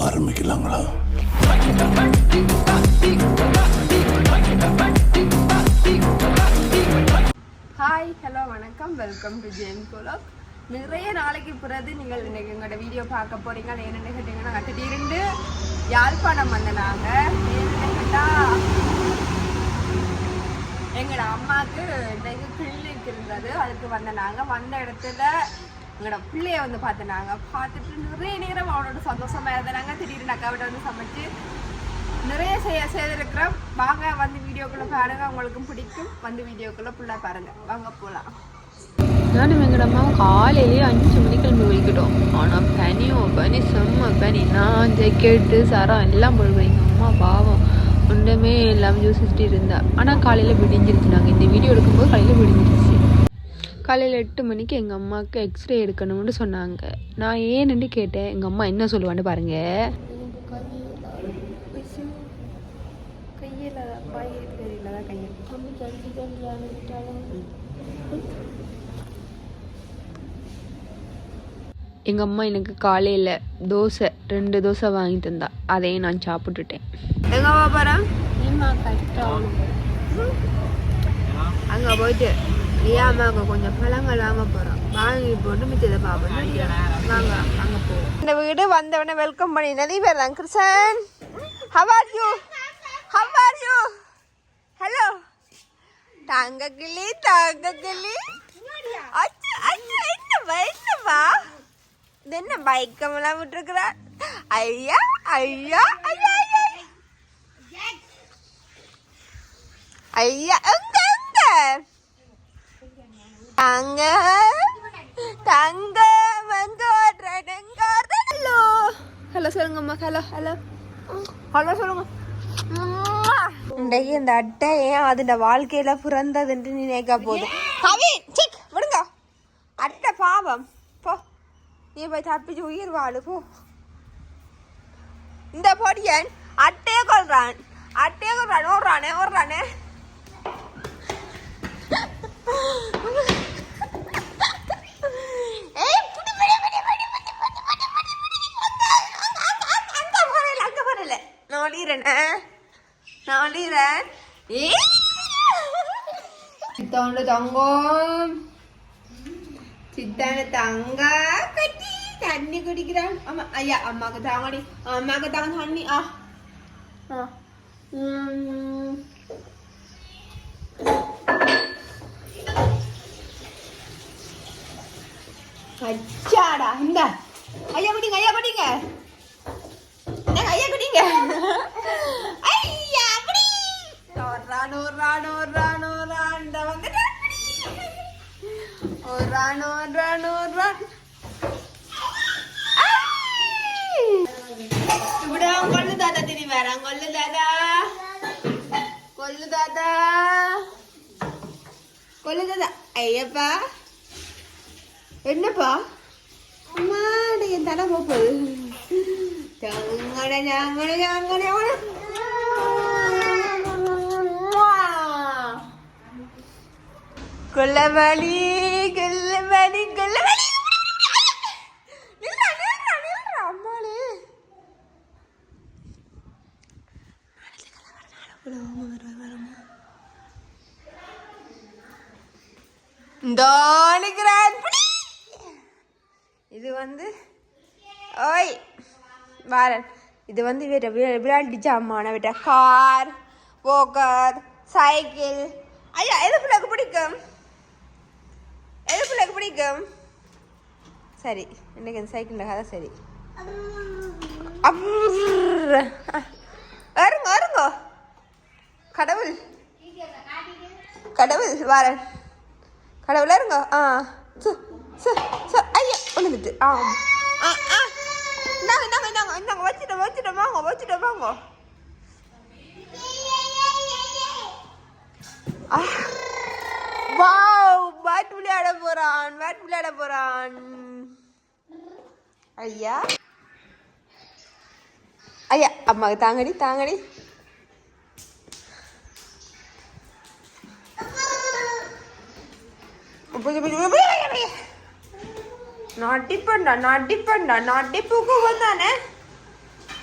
ஆரம்பிக்கலாங்களா? Hi hello வணக்கம். Welcome to ஜெயின் கோலக் நிறைய நாளைக்கு பிறகு நீங்கள் இன்னைக்கு எங்களோட வீடியோ பார்க்க போறீங்க. என்னென்னு கேட்டீங்கன்னா திடீர்னு யாழ்ப்பாணம் வந்தனாங்க. ஏன்னு எங்களோட அம்மாவுக்கு இன்னைக்கு கிளினிக் இருந்தது. அதுக்கு வந்தனாங்க. வந்த இடத்துல எங்களோட பிள்ளைய வந்து பார்த்தனாங்க பார்த்துட்டு நிறைய நேரம் அவனோட சந்தோஷமா இருந்தாங்க. திடீர்னு அக்காவிட்ட வந்து சமைச்சு நிறைய செய்ய செய்திருக்கிறோம். வாங்க வந்து வீடியோக்குள்ள பாருங்க. உங்களுக்கும் பிடிக்கும். வந்து வீடியோக்குள்ள ஃபுல்லா பாருங்க. வாங்க போலாம். நானும் எங்கள் அம்மாவும் காலையிலேயே அஞ்சு மணிக்கு கிளம்பி விழிக்கிட்டோம் ஆனால் பனியோ பனி செம்ம பனி. நான் ஜெக்கெட்டு சரம் எல்லாம் போடுவேன். எங்கள் அம்மா பாவம். ஒன்றுமே எல்லாம் யோசிச்சுட்டு இருந்தா. ஆனால் காலையில் விடிஞ்சிருச்சு. நாங்கள் இந்த வீடியோ எடுக்கும்போது காலையில் விடிஞ்சிருச்சு. காலையில் எட்டு மணிக்கு எங்கள் அம்மாவுக்கு எக்ஸ்ரே எடுக்கணும்னு சொன்னாங்க. நான் ஏன்னு கேட்டேன்? எங்கள் அம்மா என்ன சொல்லுவான்னு பாருங்க. எங்கள் அம்மா எனக்கு காலையில் தோசை ரெண்டு தோசை வாங்கிட்டு இருந்தா. அதையும் நான் சாப்பிட்டுட்டேன். எங்க போக போறோம் அங்க போயிட்டு ஐயா அம்மாவுக்கு கொஞ்சம் பழங்கள் வாங்க போறோம். வாங்கி போட்டு மிச்சத்தை பார்ப்போம். வாங்க போவோம். இந்த வீடு வந்தவன வெல்கம் பண்ணி நிறைய பேர் தான் Krishnan how are you how are you hello தங்க கிளி தங்க கிளி அச்சா, அச்சா, இது என்ன பைக்கமெல்லாம் விட்டுருக்குறா? ஐயா ஐயா ஐயா ஐயா. ஐயா தங்க தங்க வந்து ஹலோ. ஹலோ சொல்லுங்கம்மா. Hello hello. ஹலோ சொல்லுங்க. இன்றைக்கு இந்த அட்டை ஏன் அதுண்ட வாழ்க்கையில பிறந்ததுன்ட்டு நினைக்க போகுது கவின் சிக் விடுங்க. அட்டை பாவம். போ. நீ போய் தப்பிச்சு உயிர் வாழு போ. இந்த பொடியன் அட்டையே கொள்றான். அட்டையே கொள்றான். ஓடுறானே ஓடுறானே. நான் ஒளிறேன், நான் ஒளிறேன். ஏய். தங்கம் சித்தான தங்க கட்டி தண்ணி குடிக்கிறான் அம்மா ஐயா அம்மாக்கு தாங்கடி அம்மாக்கு தாங்க தண்ணி ஆ ஆ. அச்சாடா இந்த. ஐயா குடிங்க ஐயா குடிங்க என்னங்க ஐயா குடிங்க ஐயா குடி நூறான் நூறான் நூறான் நூறான் வந்து நூறான் நூறான் நூறான் ഇവിടെ കൊല്ലു താത്ത തിരി വരാം കൊല്ലു താത്താ കൊല്ലു താത്താ കൊല്ലു താത്ത അയ്യപ്പാ என்னப்பா அம்மாடி என் தலை போகுது ഞങ്ങളെ ഞങ്ങളെ ഞങ്ങളെ കൊല്ലവളി കൊല്ലവളി കൊല്ലവളി നിൽടാ, നിൽടാ, இது வந்து ஓய் வாரன். இது வந்து வேற விளையாட்டு ஜாமான விட்ட கார் போக்கர் சைக்கிள் ஐயா எது பிள்ளைக்கு பிடிக்கும்? எது பிள்ளைக்கு பிடிக்கும்? சரி இன்னைக்கு இந்த சைக்கிள் கதை சரி. வருங்க வருங்க. கடவுள். கடவுள் வாரன். கடவுள் இருங்க ஆ சு சு சு ஐயா விழுந்துட்டு ஆ ஆ ஆ இந்தாங்க இந்தாங்க இந்தாங்க இந்தாங்க வச்சுட்டு வச்சுட்டு வாங்க வச்சுட்டு வாங்க ஆ வாவ் பேட் விளையாட போறான் பேட் விளையாட போறான் ஐயா ஐயா அம்மாவுக்கு தாங்கடி தாங்கடி நடிப்பண்டா நடிப்பண்டா நடிப்புக்கு தானே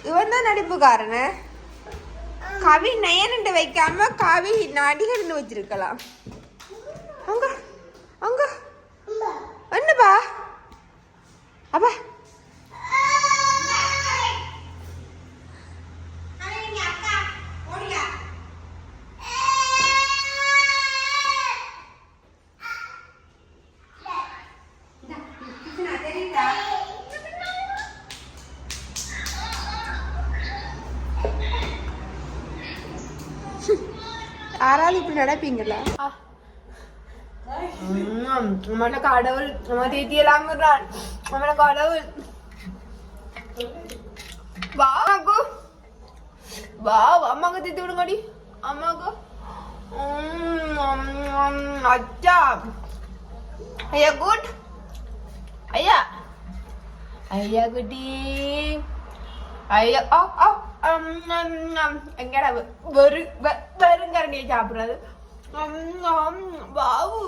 இவன் தான் நடிப்புக்காரனு கவி நயன்ட்டு வைக்காம கவி நடிகர்னு வச்சிருக்கலாம் அங்க அங்க என்னப்பா அப்பா யாராலும் இப்படி நடப்பீங்களா நம்மள கடவுள் நம்ம தேத்தியெல்லாம் நம்மள கடவுள். வா அக்கு வா அம்மாக்கு தேத்தி விடுங்கடி அம்மாக்கு. அச்சா. ஐயா குட் ஐயா. ஐயா குட்டி. ஐயா ஆ ஆ அம், அம், அம். எங்கடா வெ- வெறு வெ- வெறுங்கரண்டியை சாப்பிடுறது அம், அம். வாவு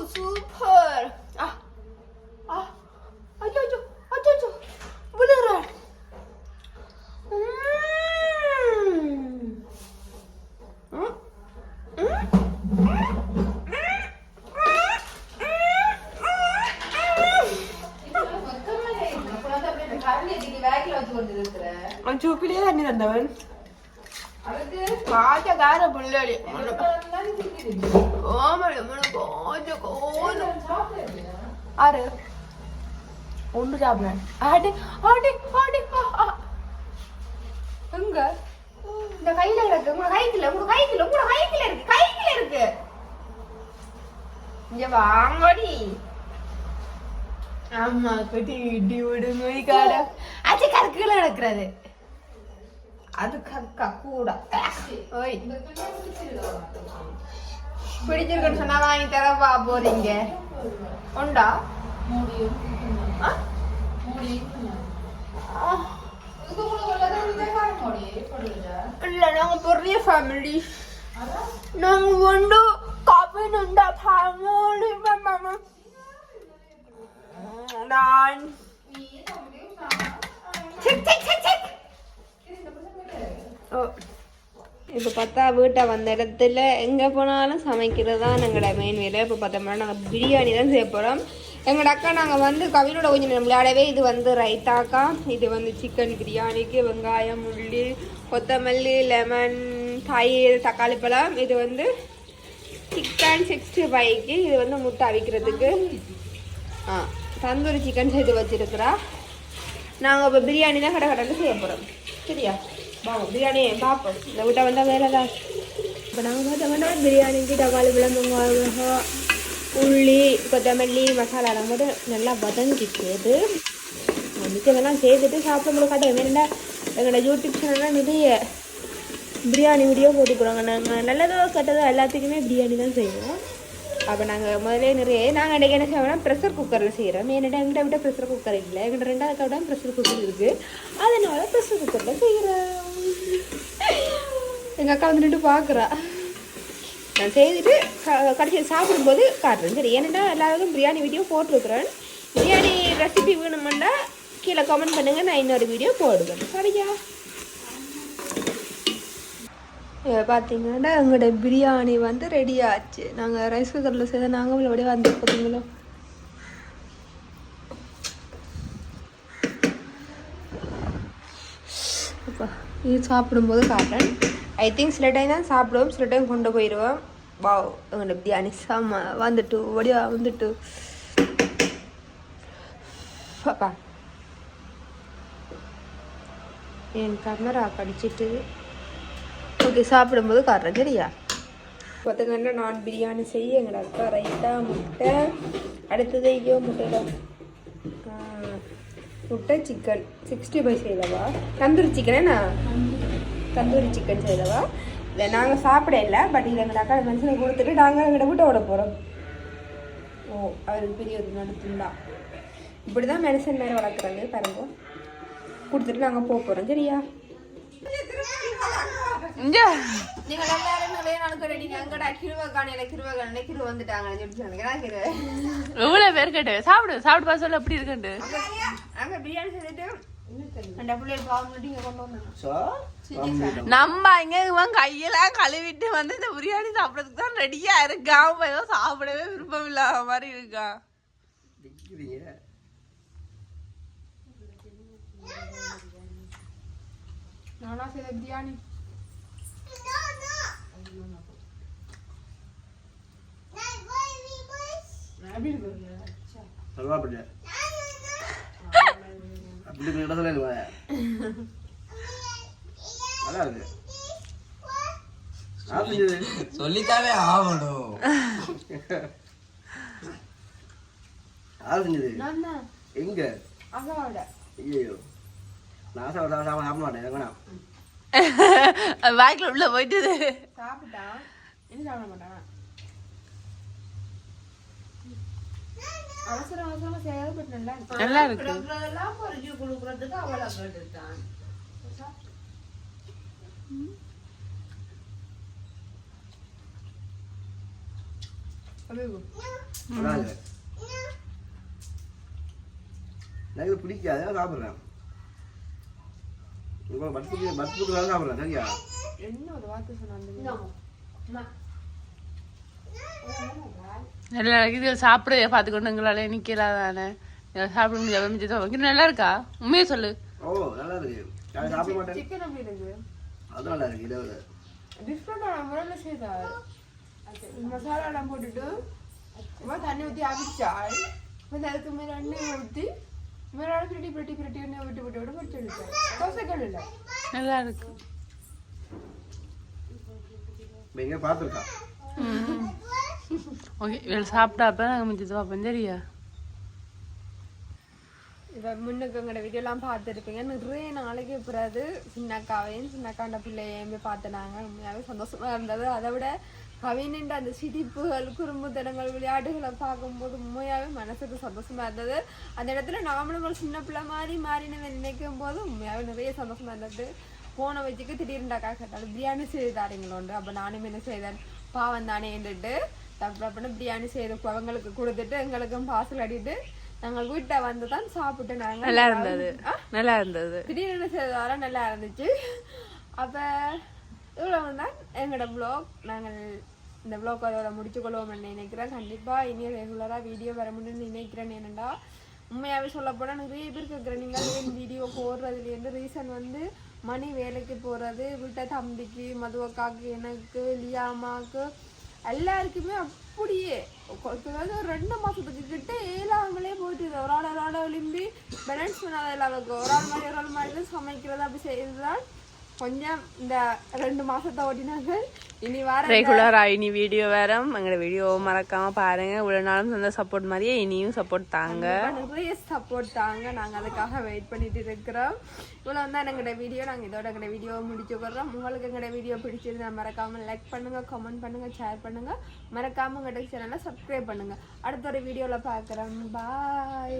சூப்பிலே தண்ணி தந்தவன் காஜ கார புள்ளி ஓமடி காஜ கோலம் ஆறு ஒன்று சாப்பிடுறேன் ஆடி ஆடி ஆடி. எங்க இந்த கையில கிடக்கு உங்க கைக்குல உங்க கைக்குல உங்க கைக்குல இருக்கு கைக்குல இருக்கு இங்க வாங்கடி ஆமா கட்டி இடி விடுங்க அது கற்குல நடக்கிறது அது கக்கா கூட ஓய் பிடிச்சிருக்குன்னு சொன்னா வாங்கி தரவா போறீங்க உண்டா ஆ? ஆ. இல்ல நாங்க பெரிய ஃபேமிலி நாங்க வந்து காப்பி நுண்டா ஃபேமிலி மாமா நான் சிக் சிக் சிக் சிக் ஓ இப்போ பார்த்தா வீட்டை வந்த இடத்துல எங்கே போனாலும் சமைக்கிறது தான் எங்களோட மெயின் வேலை. இப்போ பார்த்தோம்னா நாங்கள் பிரியாணி தான் செய்ய போகிறோம் எங்களோட அக்கா நாங்கள் வந்து கவினோட கொஞ்சம் விளையாடவே இது வந்து ரைத்தாக்கா. இது வந்து சிக்கன் பிரியாணிக்கு வெங்காயம் உள்ளி கொத்தமல்லி லெமன் தயிர் தக்காளி பழம். இது வந்து சிக்கன் சிக்ஸ்டி ஃபைவ்க்கு இது வந்து முட்டை அவிக்கிறதுக்கு. ஆ தந்தூரி சிக்கன் செய்து வச்சுருக்குறா. நாங்கள் இப்போ பிரியாணி தான் கடை கடையில் செய்ய போகிறோம் சரியா? வாங்க பிரியாணி பார்ப்போம் இந்த வீட்டை வந்தால் வேலை தான் இப்போ நாங்கள் பார்த்தோம்னா பிரியாணிக்கு தக்காளி பழம் வெங்காயம் உள்ளி கொத்தமல்லி மசாலாலாம் போட்டு நல்லா வதங்கிச்சு அது மிச்சதெல்லாம் சேர்த்துட்டு சாப்பிட முடியும் காட்டுவோம் என்னடா எங்களோட யூடியூப் சேனல்லாம் நிறைய பிரியாணி வீடியோ போட்டு போடுவாங்க நாங்கள் நல்லதோ கெட்டதோ எல்லாத்துக்குமே பிரியாணி தான் செய்வோம் அப்போ நாங்கள் முதல்ல நிறைய நாங்கள் இன்றைக்கி என்ன செய்வோம்னா ப்ரெஷர் குக்கரில் செய்கிறோம் ஏன்னா எங்கிட்ட விட ப்ரெஷர் குக்கர் இல்லை. எங்கிட்ட ரெண்டாவது கடை ப்ரெஷர் குக்கர் இருக்குது அதனால ப்ரெஷர் குக்கரில் செய்கிறோம் எங்கள் அக்கா வந்து நின்று பார்க்குறா நான் செய்துட்டு க- கடைசி சாப்பிடும்போது காட்டுறேன். சரி ஏன்னா எல்லாருக்கும் பிரியாணி வீடியோ போட்டிருக்கிறேன். பிரியாணி ரெசிபி வேணுமெண்டா கீழே கமெண்ட் பண்ணுங்கள் நான் இன்னொரு வீடியோ போடுவேன். சரியா? பார்த்தீங்கன்னா எங்களோட பிரியாணி வந்து ரெடி ஆச்சு. நாங்கள் ரைஸ் குக்கரில் செய்த நாங்கள் அப்படியே வந்து பார்த்தீங்களோ இது சாப்பிடும்போது காட்டுறேன். ஐ திங்க் சில டைம் தான் சாப்பிடுவோம் சில டைம் கொண்டு போயிடுவோம் வா எங்களோட பிரியாணி சாம வந்துட்டு வடிவா வந்துட்டு. பாப்பா என் கேமரா கடிச்சிட்டு ஓகே சாப்பிடும்போது காட்டுறேன் சரியா? பார்த்துக்கண்டா நான் பிரியாணி செய்ய எங்களோட அக்கா ரைத்தா முட்டை. அடுத்தது ஐயோ முட்டையில முட்டை சிக்கன் சிக்ஸ்டி ஃபைவ் செய்யலவா? தந்தூரி சிக்கனேண்ணா தந்தூரி சிக்கன் செய்யலவா? இல்லை நாங்கள் சாப்பிட இல்லை பட் இதை எங்கள் அக்கா மனுஷனை கொடுத்துட்டு நாங்கள் எங்கள்கிட்ட விட்டு ஓட போகிறோம் ஓ அவருக்கு பெரிய ஒரு நடத்துண்டா இப்படி தான் மெடிசன் மேலே வளர்க்குறாங்க பாருங்க. கொடுத்துட்டு நாங்கள் போக போகிறோம் சரியா? நீங்க எல்லாரும் நிறைய நாளுக்கு ரெடி எங்கடா கிருவ காணையில கிருவ காணையில கிருவ வந்துட்டாங்க எவ்வளவு பேர் கேட்டு? சாப்பிடு சாப்பிட்டு பா சொல்ல எப்படி இருக்குண்டு அங்க பிரியாணி செஞ்சுட்டு நம்ம இங்க கையெல்லாம் கழுவிட்டு வந்து இந்த பிரியாணி சாப்பிடறதுக்கு தான் ரெடியா இருக்கான் ஏதோ சாப்பிடவே விருப்பம் இல்லாத மாதிரி இருக்கான் நானா செய்த பிரியாணி அப்படி அப்படி இடத்துல சொல்லித்தாவே ஆகணும். எங்க? ஐயோ நான் சாப்பிட மாட்டேன். வேணாம். வாய்க்குள்ள உள்ள போயிட்டு சாப்பிட்டான் என்ன சாப்பிட மாட்டானா. அவசரம் அவசரமா செயல்பட்டுல நல்லா இருக்கு. எல்லாம் பொறிஞ்சு கொடுக்கறதுக்கு அவள கேட்டுட்டான் பிடிக்காத சாப்பிட்றேன். உங்களை பட்புக்கு பட்புக்கு தான் சாப்பிட்றேன் சரியா என்ன ஒரு வார்த்தை சொன்னாங்க நல்லா இருக்கு. இது சாப்பிட பார்த்துக்கொண்டு எங்களால சாப்பிட முடியாது மிச்சத்தை வைக்க நல்லா இருக்கா? உண்மையை சொல்லு. ஓ நல்லா இருக்கு. நான் சாப்பிட மாட்டேன்? சிக்கன் எப்படி இருக்கு? அது நல்லா இருக்கு இதை விட. டிஃப்ரெண்டான முறையில் செய்தார் மசாலாலாம் போட்டுட்டு தண்ணி ஊற்றி அவிச்சாள் வந்து அதுக்கு மேலே எண்ணெய் ஊற்றி மேலே பிரட்டி பிரட்டி பிரட்டி எண்ணெய் விட்டு விட்டு விட்டு பொரிச்சு எடுத்தாள் தோசைகள் இல்லை. நல்லா இருக்கு. எங்கே பார்த்துருக்கா ஓகே இவள் சாப்பிட்டாப்ப நாங்கள் மிச்சத்தை பார்ப்போம் சரியா இப்போ முன்னுக்கு எங்களோட வீடியோலாம் பார்த்துருப்பீங்க. நிறைய நாளைக்கு பிறகு சின்னக்காவையும் சின்னக்காண்ட பிள்ளையையும் போய் பார்த்துனாங்க உண்மையாகவே சந்தோஷமா இருந்தது. அதை விட கவினின்ற அந்த சிரிப்புகள் குறும்புத்தனங்கள் விளையாட்டுகளை பார்க்கும்போது உண்மையாகவே மனசுக்கு சந்தோஷமா இருந்தது அந்த இடத்துல நாமளும் ஒரு சின்ன பிள்ளை மாதிரி மாறினவை நினைக்கும் போது உண்மையாகவே நிறைய சந்தோஷமா இருந்தது போன வச்சுக்கு திடீர்னுடாக்கா கேட்டாலும் பிரியாணி செய்து தாரீங்களோண்டு அப்போ நானும் என்ன செய்தேன் பாவம் தானேன்ட்டு தப்பு அப்படின்னு பிரியாணி செய்து அவங்களுக்கு கொடுத்துட்டு எங்களுக்கும் பார்சல் அடிட்டு நாங்கள் வீட்டை வந்து தான் சாப்பிட்டு நாங்கள் நல்லா இருந்தது நல்லா இருந்தது திடீர்னு செய்ததால நல்லா இருந்துச்சு அப்போ இவ்வளவு தான் எங்களோட ப்ளாக் நாங்கள் இந்த ப்ளாக் அதோட முடிச்சுக்கொள்வோம்னு நினைக்கிறேன். கண்டிப்பாக இனி ரெகுலராக வீடியோ வர முடியும்னு நினைக்கிறேன் என்னென்னா உண்மையாகவே சொல்லப்போனால் நிறைய பேர் கேட்குறேன் நீங்கள் வீடியோ போடுறதுலேருந்து ரீசன் வந்து மணி வேலைக்கு போகிறது வீட்டை தம்பிக்கு மதுவக்காக்கு எனக்கு லியாமாக்கு எல்லாருக்குமே அப்படியே அதாவது ஒரு ரெண்டு மாதத்துக்கு கிட்ட ஏழாங்களே போயிட்டு ஒரு ஆள் ஒரு ஆள் விளிம்பி பேலன்ஸ் பண்ணாத இல்லாதக்கு ஒரு ஆள் மாதிரி ஒரு ஆள் மாதிரி சமைக்கிறது அப்படி செய்யறதுதான் கொஞ்சம் இந்த ரெண்டு மாசத்தை ஓட்டினாங்க இனி வர ரெகுலரா இனி வீடியோ வேற எங்களோட வீடியோ மறக்காம பாருங்க. இவ்வளவு நாளும் தந்த சப்போர்ட் மாதிரியே இனியும் சப்போர்ட் தாங்க. நிறைய சப்போர்ட் தாங்க. நாங்க அதுக்காக வெயிட் பண்ணிட்டு இருக்கிறோம். இவ்வளவு தான் எங்களோட வீடியோ நாங்க இதோட எங்களோட வீடியோ முடிச்சுக்கிறோம் உங்களுக்கு எங்களோட வீடியோ பிடிச்சிருந்தா மறக்காம லைக் பண்ணுங்க கமெண்ட் பண்ணுங்க ஷேர் பண்ணுங்க. மறக்காம எங்களோட சேனலை சப்ஸ்கிரைப் பண்ணுங்க. அடுத்த ஒரு வீடியோல பார்க்குறோம். பாய்